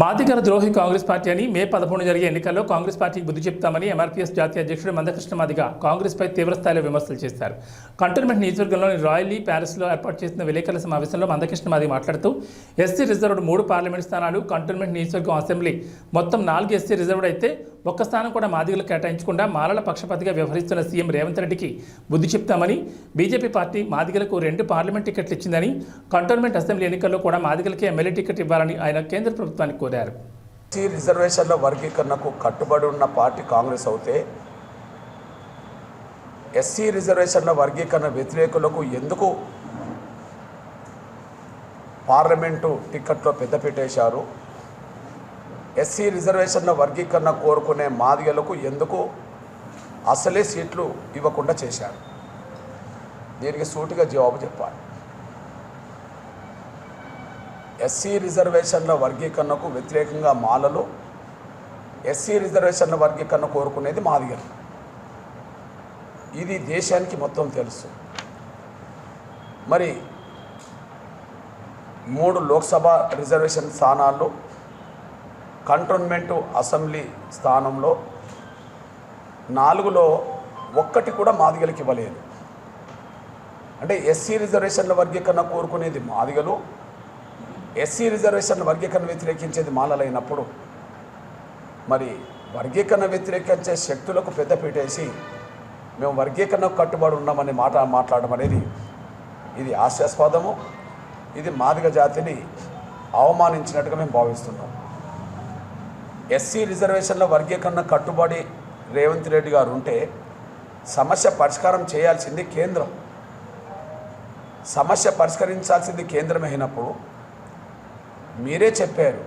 మాదిగల ద్రోహి కాంగ్రెస్ పార్టీ అని మే పదమూడు జరిగే ఎన్నికల్లో కాంగ్రెస్ పార్టీకి బుద్ధి చెప్తామని ఎంఆర్పీఎస్ జాతీయ అధ్యక్షుడు మందకృష్ణ మాదిగ కాంగ్రెస్పై తీవ్రస్థాయిలో విమర్శలు చేశారు. కంటోన్మెంట్ నియోజకవర్గంలోని రాయలీ ప్యాలెస్లో ఏర్పాటు చేసిన విలేకరుల సమావేశంలో మందకృష్ణ మాదిగ మాట్లాడుతూ ఎస్సీ రిజర్వ్డ్ మూడు పార్లమెంట్ స్థానాలు కంటోన్మెంట్ నియోజకవర్గం అసెంబ్లీ మొత్తం నాలుగు ఎస్సీ రిజర్వ్డ్ అయితే ఒక్క స్థానం కూడా మాదిగలకు కేటాయించకుండా మాలల పక్షపాతిగా వ్యవహరిస్తున్న సీఎం రేవంత్ రెడ్డికి బుద్ధి చెప్తామని బీజేపీ పార్టీ మాదిగలకు రెండు పార్లమెంట్ టికెట్లు ఇచ్చిందని కంటోన్మెంట్ అసెంబ్లీ ఎన్నికల్లో కూడా మాదిగలకే ఎమ్మెల్యే టికెట్ ఇవ్వాలని ఆయన కేంద్ర ప్రభుత్వానికి కోరారు. ఎస్సీ రిజర్వేషన్ల వర్గీకరణకు కట్టుబడి ఉన్న పార్టీ కాంగ్రెస్ అవుతే ఎస్సీ రిజర్వేషన్ల వర్గీకరణ వ్యతిరేకులకు ఎందుకు పార్లమెంటు టిక్కెట్లో పెద్దపీట ఎస్సీ రిజర్వేషన్ల వర్గీకరణ కోరుకునే మాదిగలకు ఎందుకు అసలే సీట్లు ఇవ్వకుండా చేశారు? దీనికి సూటిగా జవాబు చెప్పాలి. ఎస్సీ రిజర్వేషన్ల వర్గీకరణకు వ్యతిరేకంగా మాలలు ఎస్సీ రిజర్వేషన్ల వర్గీకరణ కోరుకునేది మాదిగలు. ఇది దేశానికి మొత్తం తెలుసు. మరి మూడు లోక్సభ రిజర్వేషన్ స్థానాల్లో కంటోన్మెంటు అసెంబ్లీ స్థానంలో నాలుగులో ఒక్కటి కూడా మాదిగలకి ఇవ్వలేదు. అంటే ఎస్సీ రిజర్వేషన్ల వర్గీకరణ కోరుకునేది మాదిగలు ఎస్సీ రిజర్వేషన్ల వర్గీకరణ వ్యతిరేకించేది మాలలైనప్పుడు మరి వర్గీకరణ వ్యతిరేకించే శక్తులకు పెద్దపీట వేసి మేము వర్గీకరణకు కట్టుబడి ఉన్నామని మాట మాట్లాడడం అనేది ఇది హాస్యాస్పదము. ఇది మాదిగ జాతిని అవమానించినట్టుగా మేము భావిస్తున్నాం. ఎస్సీ రిజర్వేషన్ల వర్గీకరణ కట్టుబడి రేవంత్ రెడ్డి గారు ఉంటే సమస్య పరిష్కారం చేయాల్సింది కేంద్రం. సమస్య పరిష్కరించాల్సింది కేంద్రం అయినప్పుడు మీరే చెప్పారు.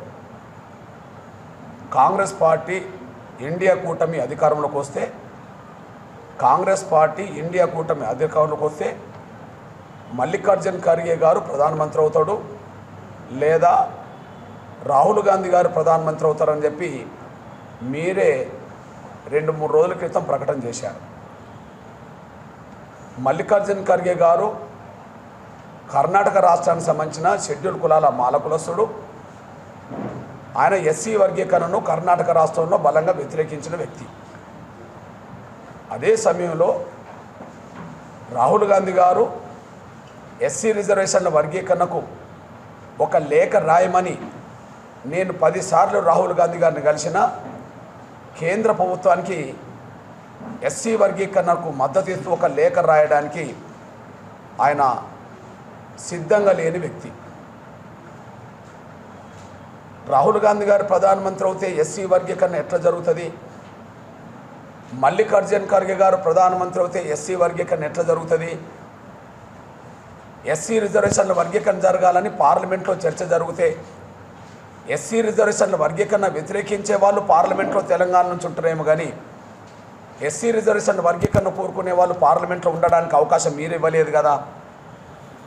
కాంగ్రెస్ పార్టీ ఇండియా కూటమి అధికారంలోకి వస్తే కాంగ్రెస్ పార్టీ ఇండియా కూటమి అధికారంలోకి వస్తే మల్లికార్జున్ ఖర్గే గారు ప్రధానమంత్రి అవుతాడు లేదా రాహుల్ గాంధీ గారు ప్రధానమంత్రి అవుతారని చెప్పి మీరే రెండు మూడు రోజుల క్రితం ప్రకటన చేశారు. మల్లికార్జున్ ఖర్గే గారు కర్ణాటక రాష్ట్రానికి సంబంధించిన షెడ్యూల్ కులాల మాలకులస్తుడు. ఆయన ఎస్సీ వర్గీకరణను కర్ణాటక రాష్ట్రంలో బలంగా వ్యతిరేకించిన వ్యక్తి. అదే సమయంలో రాహుల్ గాంధీ గారు ఎస్సీ రిజర్వేషన్ల వర్గీకరణకు ఒక లేఖ రాయమని నేను పదిసార్లు రాహుల్ గాంధీ గారిని కలిసిన కేంద్ర ప్రభుత్వానికి ఎస్సీ వర్గీకరణకు మద్దతు ఇస్తూ ఒక లేఖ రాయడానికి ఆయన సిద్ధంగా లేని వ్యక్తి. రాహుల్ గాంధీ గారు ప్రధానమంత్రి అవుతే ఎస్సీ వర్గీకరణ ఎట్లా జరుగుతుంది? మల్లికార్జున్ ఖర్గే గారు ప్రధానమంత్రి అవుతే ఎస్సీ వర్గీకరణ ఎట్లా జరుగుతుంది? ఎస్సీ రిజర్వేషన్ల వర్గీకరణ జరగాలని పార్లమెంట్లో చర్చ జరిగితే ఎస్సీ రిజర్వేషన్ల వర్గీకరణ వ్యతిరేకించే వాళ్ళు పార్లమెంట్లో తెలంగాణ నుంచి ఉంటారేమో కానీ ఎస్సీ రిజర్వేషన్ వర్గీకరణ కోరుకునే వాళ్ళు పార్లమెంట్లో ఉండడానికి అవకాశం మీరు ఇవ్వలేదు కదా.